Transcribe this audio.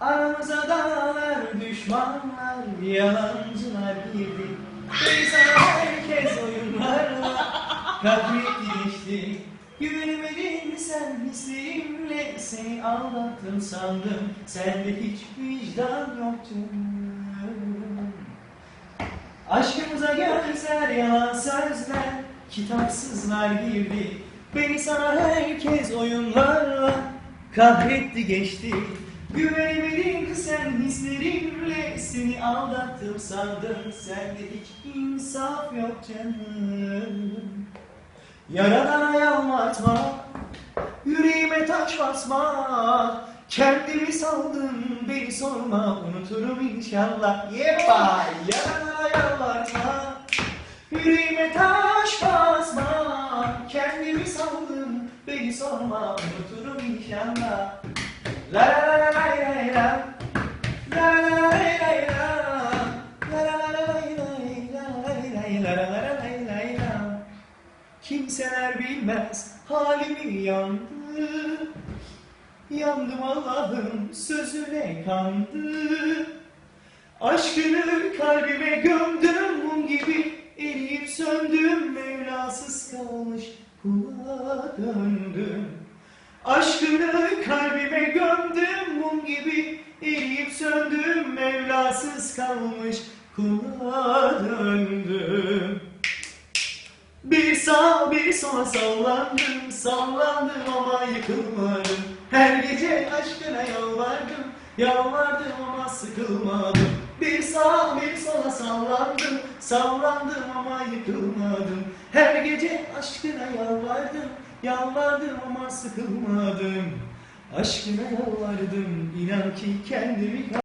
Aramıza dağlar, düşmanlar, yalancılar girdi sana herkes oyunlarla katletti geçti Güvenemedin sen hislerimle seni aldattım sandım. Sende hiç vicdan yoktu. Aşkımıza gözler yalan sözler Kitapsızlar girdi Beni sana herkes oyunlarla Kahretti geçti Güvenemedin sen hislerimle Seni aldattım sandım. Sende hiç insaf yok canım. Yaradana yalvartma Yüreğime taş basma. Kendimi saldım beni sorma Unuturum inşallah. Yepa Yaradana yalvartma Yüreğime taş basma. Kendimi saldım beni sorma Unuturum inşallah La la la la Kimseler bilmez halimi yandı Yandım Allah'ım sözüne kandı Aşkını kalbime gömdüm mum gibi eriyip söndüm Mevlasız kalmış kula döndüm Aşkını kalbime gömdüm mum gibi eriyip söndüm Mevlasız kalmış kula döndüm. Bir sağ bir sola sallandım Sallandım ama yıkılmadım. Her gece aşkına yalvardım Yalvardım ama sıkılmadım. Bir sağ bir sola sallandım Sallandım ama yıkılmadım. Her gece aşkına yalvardım Yalvardım ama sıkılmadım Aşkına yalvardım inan ki kendimi